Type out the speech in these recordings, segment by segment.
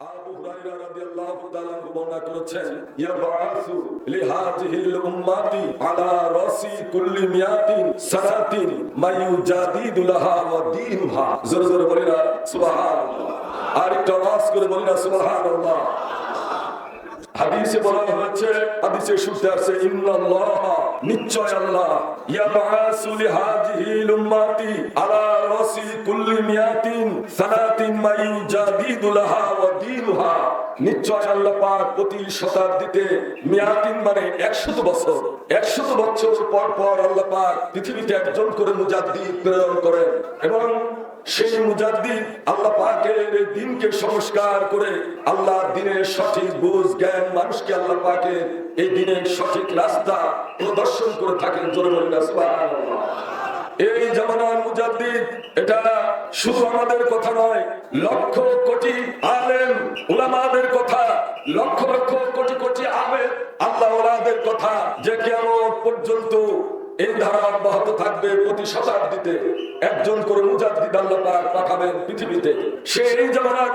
আবু হুরায়রা রাদিয়াল্লাহু তাআলা বর্ণনা করেছেন ইয়াবাসু লিহাযিহিল উম্মাতি আলা রাসি কুল্লি মিয়াতিন সানাতিন মায়ুজাদিদু লাহা ওয়া দীনহা। জোরে জোরে বলিনা সুবহানাল্লাহ। আর একটু আওয়াজ করে বলিনা সুবহানাল্লাহ। হাদিসে বলা হয়েছে, হাদিসে আছে, ইন্নাল্লাহ, নিশ্চয় আল্লাহ উম্মাতি আলা রাসি কুল্লি মিয়াতিন লাহা ওয়া নিশ্চয় আল্লাহ পাক প্রতি শতাব্দীতে মিয়াতিন মানে 100 বছর 100 বছর পর পর আল্লাহ পাক পৃথিবীতে একজন করে মুজাদ্দিদ প্রেরণ করেন এবং সেই মুজাদ্দিদ আল্লাহ পাকের দিনকে সংস্কার করে আল্লাহ দিনের সঠিক বুঝ, জ্ঞান মানুষকে আল্লাহ পাকের এই দিনের সঠিক রাস্তা প্রদর্শন করে থাকেন জোরে বলেন এই জামানার মুজাদ্দিদ, এটা শুধু আমাদের কথা নয়, লক্ষ কোটি আলেম উলামাদের কথা, লক্ষ লক্ষ কোটি কোটি আবেদ আল্লাহ ওলাদের কথা যে কেমন পর্যন্ত এই ধারা অব্যাহত থাকবে প্রতি একজন করে মুজাদ্দিদ আল্লাহ পাঠাবেন পৃথিবীতে। সেই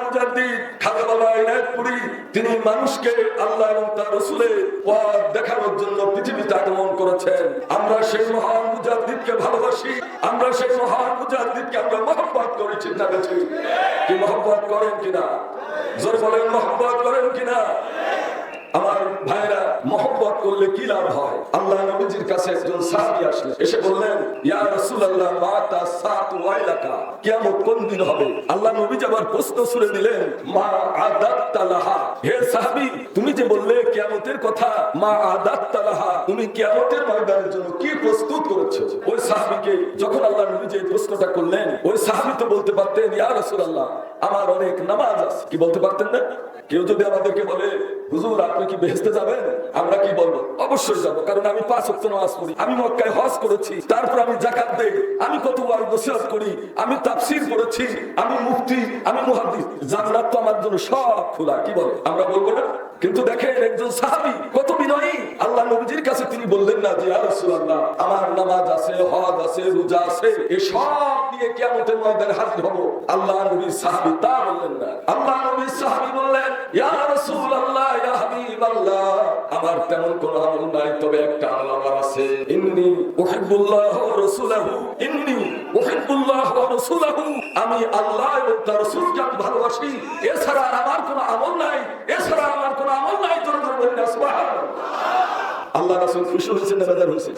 মুজাদ্দিদ তিনি মানুষকে আল্লাহ এবং তার রসুলের পথ দেখানোর জন্য পৃথিবীতে আগমন করেছেন। আমরা সেই মহান মুজাদ্দিদকে ভালোবাসি, আমরা সেই মহান মুজাদ্দিদকে আমরা মহব্বত করি চিন্তা করছি কি মহব্বত করেন কিনা? জোর বলেন, মহব্বত করেন কিনা? আমার ভাইরা মহব্বত করলে কি লাভ হয়? আল্লাহ নবীজির কাছে একজন সাহাবী আসলেন। এসে বললেন, ইয়া রাসূলুল্লাহ, মাতা সাত ওয়াইলাকা, কিয়ামত কোন দিন হবে? আল্লাহ নবীজি আবার প্রশ্ন ছুড়ে দিলেন, মা আদাত্তা লাহা? হে সাহাবী, তুমি যে বললে কিয়ামতের কথা, মা আদাত্তা লাহা, তুমি কিয়ামতের ময়দানের জন্য কি প্রস্তুত করেছ? ওই সাহাবীকে যখন আল্লাহ এই প্রশ্নটা করলেন, ওই সাহাবী তো বলতে পারতেন আমার অনেক নামাজ আছে। কি বলতে পারতেন না? কেউ যদি আমাদেরকে বলে, হুজুর, আপনি কি বেহেস্তে যাবেন? আমরা কি বলব? অবশ্যই যাব, কারণ আমি পাঁচ ওয়াক্ত নামাজ পড়ি। আমি মক্কায় হজ করেছি, তারপর আমি জাকাত দেই। আমি কত ওয়াজ নসিহত করি, আমি তাফসীর পড়েছি, আমি মুফতি, আমি মুহাদ্দিস। জান্নাত তো আমার জন্য সব খোলা, কি বলে? আমরা বলব না? কিন্তু দেখেন একজন সাহাবী, কত বিনয়ী। আল্লাহ নবীজির কাছে তিনি বললেন না যে, ইয়া আমার নামাজ আছে, হজ আছে, রোজা আছে সব নিয়ে কিয়ামতের ময়দানে হাজির হব। আল্লাহ নবীর সাহাবী তা বললেন না। আল্লাহ নবীর সাহাবী বললেন আমার তেমন কোন আমল নাই, তবে একটা আমল আমার আছে। ইন্নী ইন্নী আমি আল্লাহ এবং তার রাসূলকে আমি ভালোবাসি। এছাড়া আমার কোনো আমল নাই, এছাড়া আমার কোনো আমল নাই জোরে জোরে আল্লাহ রাসূল খুশি হয়েছেন না বেজার হয়েছে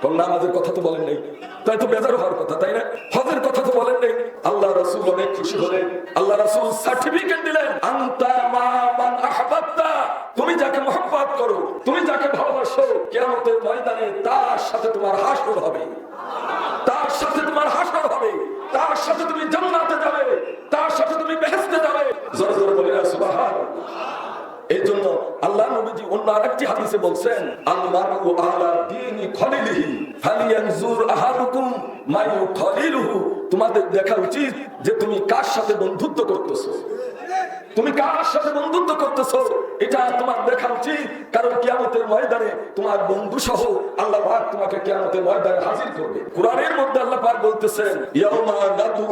কারণ নামাজের কথা তো বলেন নাই। তাই তো বেজার হওয়ার কথা, তাই না? হজের কথা তো বলেন নাই। আল্লাহ রাসূল অনেক খুশি হলেন। আল্লাহ রাসূল সার্টিফিকেট দিলেন। আনতা মা মান আহবাবতা। তুমি যাকে মহব্বত করো, তুমি যাকে ভালোবাসো কিয়ামতের ময়দানে তার সাথে তোমার হাসর হবে। তার সাথে তোমার হাসর হবে। তার সাথে তুমি জান্নাতে যাবে তার সাথে তুমি বেহেশতে যাবে জোরে জোরে বলি না সুবহানাল্লাহ এই জন্য আল্লাহ নবীজি অন্য আরেকটি হাদিসে বলছেন আলমারু আলা দীনি খলিলিহি, ফালিয়ানজুর আহাদুকুম মায়ু খলিলুহু। তোমাদের দেখা উচিত যে তুমি কার সাথে বন্ধুত্ব করতেছো। তুমি কার সাথে বন্ধুত্ব করতেছো, এটা তোমার দেখা উচিত, কারণ কিয়ামতের ময়দানে তোমার বন্ধু সহ আল্লাহ পাক তোমাকে কিয়ামতের ময়দানে হাজির করবে। কোরআনের মধ্যে আল্লাহ পাক বলতেছেন, ইয়াউমা নাদউ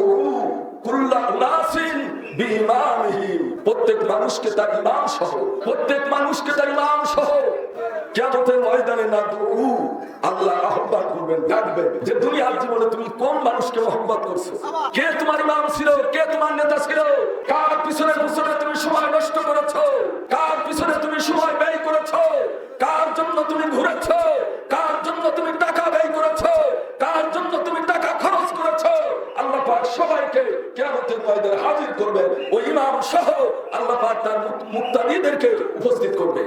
কুল্লা উনাসিন বিইমামিহিম। প্রত্যেক মানুষকে তার ইমাম সহ, প্রত্যেক মানুষকে তার ইমাম সহ কিয়ামতের ময়দানে না দু আল্লাহ আহ্বান করবেন ডাকবেন যে দুনিয়ার জীবনে তুমি কোন মানুষকে মহব্বত করছ? কে তোমার ইমাম ছিল? কে তোমার নেতা ছিল? কার পিছনে পিছনে তুমি সময় নষ্ট করেছ? কার পিছনে তুমি সময় ব্যয় করেছ? কার জন্য তুমি ঘুরেছো? কার জন্য তুমি টাকা ব্যয় করেছ? কার জন্য তুমি টাকা খরচ করেছ? আল্লাহ পাক সবাইকে কিয়ামতের ময়দানে হাজির করবে ওই ইমাম সহ আল্লাহ পাক তার মুক্তাদিদেরকে উপস্থিত করবে